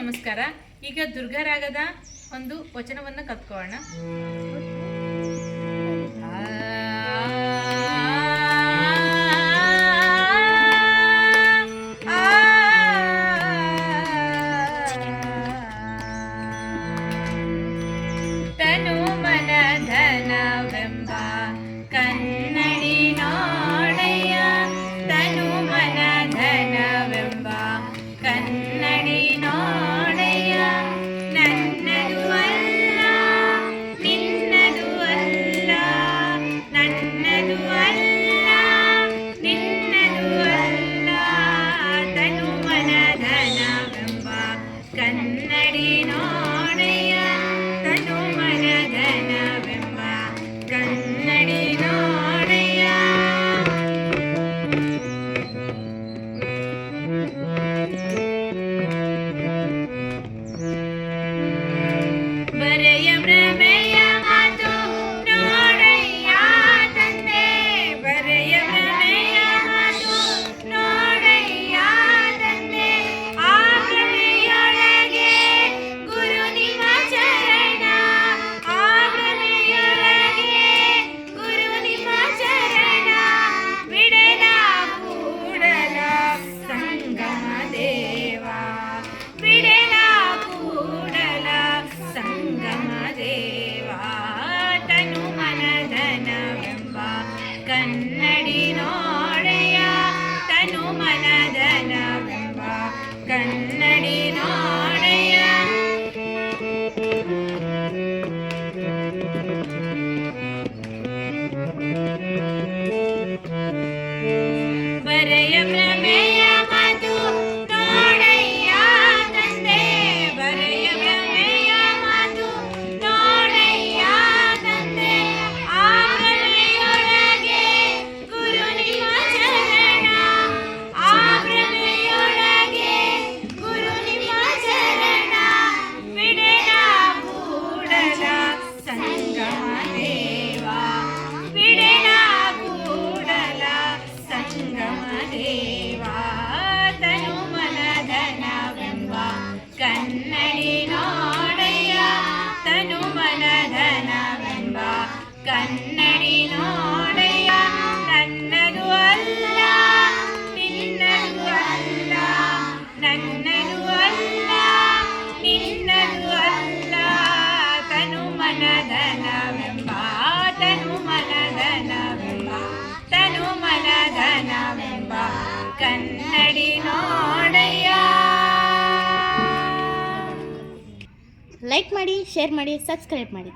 ನಮಸ್ಕಾರ. ಈಗ ದುರ್ಗಾರಾಗದ ಒಂದು ವಚನವನ್ನು ಕತ್ಕೊಳ್ಳೋಣ ಕನ್ನಡಿನೋಳೆಯ ತನು ಮನದನವೆಂಬ ಕನ್ನಡಿನೋಳೆಯ ಬರೆಯ ಮನದನವೆಂಬ ತನು ಮನದನವೆಂಬ ತನು ಮನದನವೆಂಬ ಕನ್ನಡಿ ನೋಡಯ್ಯ. ಲೈಕ್ ಮಾಡಿ ಶೇರ್ ಮಾಡಿ ಸಬ್ಸ್ಕ್ರೈಬ್ ಮಾಡಿ.